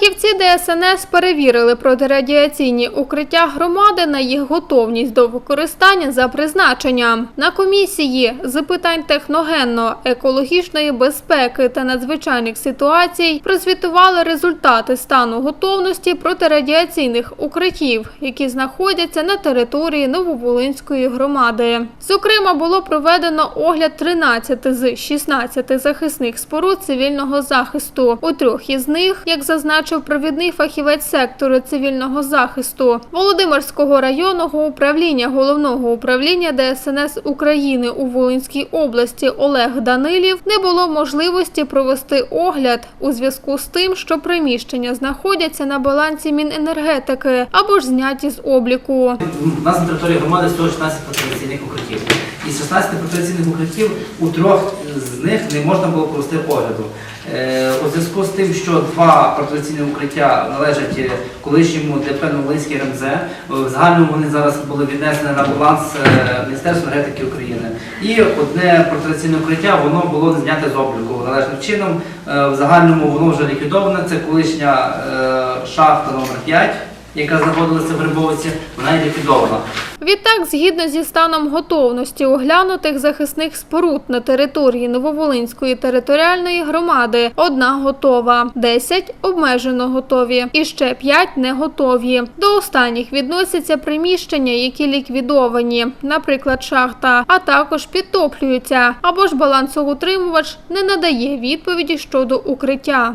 Фахівці ДСНС перевірили протирадіаційні укриття громади на їх готовність до використання за призначенням. На комісії з питань техногенно-екологічної безпеки та надзвичайних ситуацій прозвітували результати стану готовності протирадіаційних укриттів, які знаходяться на території Нововолинської громади. Зокрема, було проведено огляд 13 з 16 захисних споруд цивільного захисту. У трьох із них, як зазначив провідний фахівець сектору цивільного захисту Володимирського районного управління головного управління ДСНС України у Волинській області Олег Данилів, не було можливості провести огляд у зв'язку з тим, що приміщення знаходяться на балансі Міненергетики або ж зняті з обліку. У нас на території громади 116 протирадіаційних укриттів. Із 16 протирадіаційних укриттів у трьох з них не можна було провести огляду. Е, У зв'язку з тим, що два протирадіаційні укриття належать е, колишньому ДП Новолинський РМЗ, е, в загальному вони зараз були віднесені на баланс Міністерства енергетики України. І одне протирадіаційне укриття воно було не зняте з обліку належним чином. В загальному воно вже ліквідоване. Це колишня шахта номер 5 яка знаходилася в Грибовиці, вона є ліквідована. Відтак, згідно зі станом готовності оглянутих захисних споруд на території Нововолинської територіальної громади, одна готова, 10 обмежено готові і ще 5 не готові. До останніх відносяться приміщення, які ліквідовані, наприклад, шахта, а також підтоплюються, або ж балансоутримувач не надає відповіді щодо укриття.